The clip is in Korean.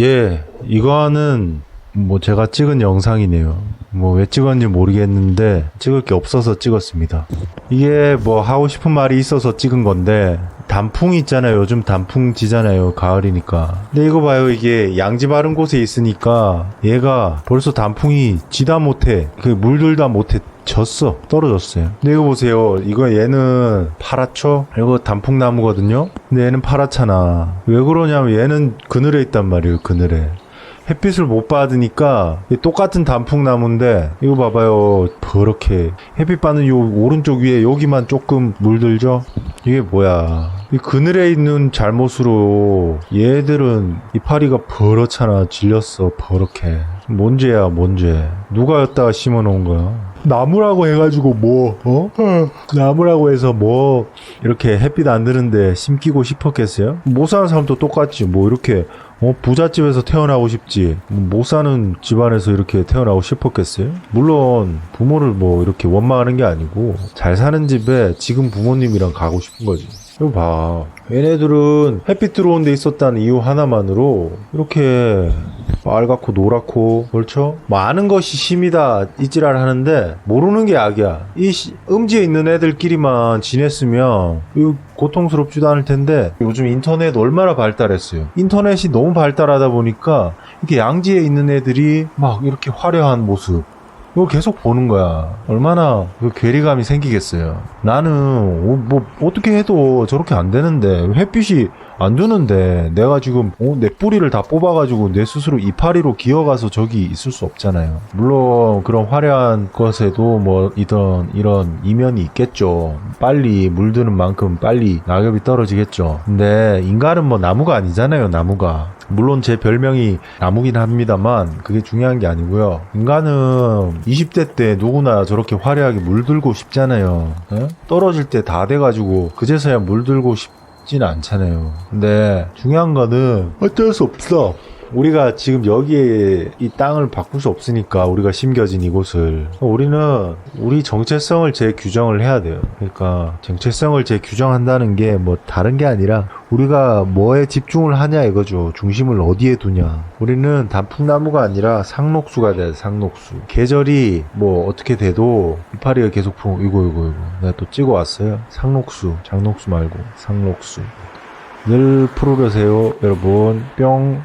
예, 이거는 뭐 제가 찍은 영상이네요. 뭐 왜 찍었는지 모르겠는데 찍을 게 없어서 찍었습니다. 이게 뭐 하고 싶은 말이 있어서 찍은 건데 단풍 있잖아요. 요즘 단풍 지잖아요. 가을이니까. 근데 이거 봐요. 이게 양지 바른 곳에 있으니까 얘가 벌써 단풍이 지다 못해. 그 물들다 못해. 졌어. 떨어졌어요. 근데 이거 보세요. 이거 얘는 파랗죠? 이거 단풍나무거든요? 근데 얘는 파랗잖아. 왜 그러냐면 얘는 그늘에 있단 말이에요. 그늘에. 햇빛을 못 받으니까 이 똑같은 단풍나무인데 이거 봐봐요 버렇게 햇빛 받는 요 오른쪽 위에 여기만 조금 물들죠 이게 뭐야 이 그늘에 있는 잘못으로 얘들은 이파리가 버렇잖아 질렸어 버렇게 뭔 죄야 뭔 죄. 누가 여기다가 심어 놓은 거야 나무라고 해가지고 뭐 어? 나무라고 해서 뭐 이렇게 햇빛 안 드는데 심기고 싶었겠어요? 못 사는 사람도 똑같지 뭐 이렇게 어, 부잣집에서 태어나고 싶지. 뭐못 사는 집안에서 이렇게 태어나고 싶었겠어요? 물론 부모를 뭐 이렇게 원망하는 게 아니고 잘 사는 집에 지금 부모님이랑 가고 싶은 거지. 이거 봐. 얘네들은 햇빛 들어온 데 있었다는 이유 하나만으로 이렇게 빨갛고 노랗고 그렇죠? 뭐 아는 것이 심이다 이지랄 하는데 모르는 게 악이야. 이 시- 음지에 있는 애들끼리만 지냈으면 고통스럽지도 않을 텐데 요즘 인터넷 얼마나 발달했어요. 인터넷이 너무 발달하다 보니까 이렇게 양지에 있는 애들이 막 이렇게 화려한 모습 이거 계속 보는 거야. 얼마나 그 괴리감이 생기겠어요. 나는 어, 뭐 어떻게 해도 저렇게 안 되는데 햇빛이 안 주는데 내가 지금 어, 내 뿌리를 다 뽑아가지고 내 스스로 이파리로 기어가서 저기 있을 수 없잖아요. 물론 그런 화려한 것에도 뭐 이런 이런 이면이 있겠죠. 빨리 물드는 만큼 빨리 낙엽이 떨어지겠죠. 근데 인간은 뭐 나무가 아니잖아요. 나무가. 물론 제 별명이 나무긴 합니다만 그게 중요한 게 아니고요. 인간은 20대 때 누구나 저렇게 화려하게 물들고 싶잖아요. 예? 떨어질 때 다 돼가지고 그제서야 물들고 싶지는 않잖아요. 근데 중요한 거는 어쩔 수 없어. 우리가 지금 여기에 이 땅을 바꿀 수 없으니까 우리가 심겨진 이곳을 우리는 우리 정체성을 재규정을 해야 돼요. 그러니까 정체성을 재규정한다는 게 뭐 다른 게 아니라 우리가 뭐에 집중을 하냐 이거죠. 중심을 어디에 두냐. 우리는 단풍나무가 아니라 상록수가 돼. 상록수. 계절이 뭐 어떻게 돼도 이파리가 계속 부 이거 이거 이거 내가 또 찍어 왔어요. 상록수, 장록수 말고 상록수. 늘 푸르르세요, 여러분. 뿅.